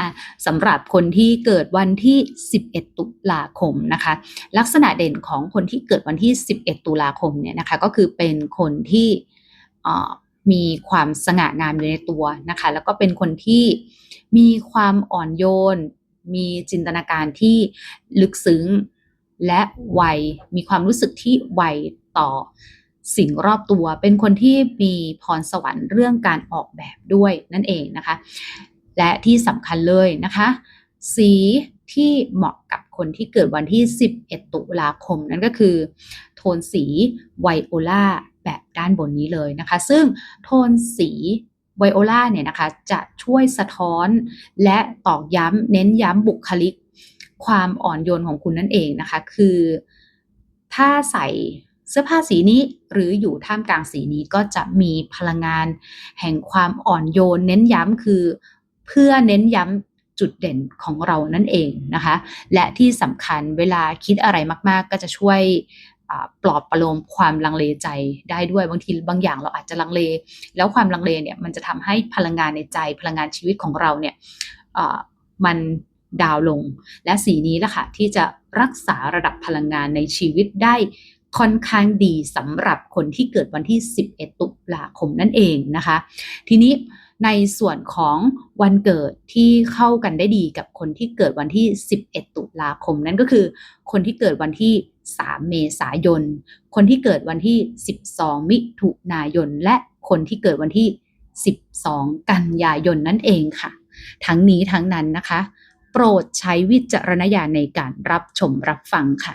อะสำหรับคนที่เกิดวันที่ 11 ตุลาคมนะคะ ลักษณะเด่นของคนที่เกิดวันที่ 11 ตุลาคมเนี่ยนะคะก็คือเป็นคนที่มีความสง่างามอยู่ในตัวนะคะ แล้วก็เป็นคนที่มีความอ่อนโยน มีจินตนาการที่ลึกซึ้งและไวมีความรู้สึกที่ไวต่อสิ่งรอบตัว เป็นคนที่มีพรสวรรค์เรื่องการออกแบบด้วยนั่นเองนะคะ และที่สำคัญเลยนะคะ สีที่เหมาะกับคนที่เกิดวันที่ 11 ตุลาคมนั่นก็คือ โทนสีไวโอลาแบบด้านบนนี้เลยนะคะ ซึ่งโทนสีไวโอลาเนี่ยนะคะจะช่วยสะท้อนและตอกย้ำเน้นย้ำบุคลิก ความอ่อนโยนของคุณนั่นเองนะคะ คือถ้าใส่เสื้อผ้าสีนี้หรืออยู่ท่ามกลางสีนี้ก็จะมีพลังงาน แห่งความอ่อนโยน เน้นย้ำคือ เพื่อเน้นย้ำจุดเด่นของเรานั่นเองนะคะ และที่สำคัญเวลาคิดอะไรมากๆ ก็จะช่วยปลอบประโลมความลังเลใจได้ด้วยบางทีบางอย่างเราอาจจะลังเล แล้วความลังเลเนี่ยมันจะทำให้พลังงานในใจ พลังงานชีวิตของเราเนี่ยมันดาวลง และสีนี้แหละค่ะที่จะรักษาระดับพลังงานในชีวิตได้ ค่อนข้างดีสำหรับคนที่เกิดวันที่ 11 ตุลาคมนั่นเองนะคะ ทีนี้ในส่วนของวันเกิดที่เข้ากันได้ดีกับคนที่เกิดวันที่ 11 ตุลาคมนั่นก็คือ คนที่เกิดวันที่ 3 เมษายน คนที่เกิดวันที่ 12 มิถุนายน และคนที่เกิดวันที่ 12 กันยายนนั่นเองค่ะ ทั้งนี้ทั้งนั้นนะคะ โปรดใช้วิจารณญาณในการรับชมรับฟังค่ะ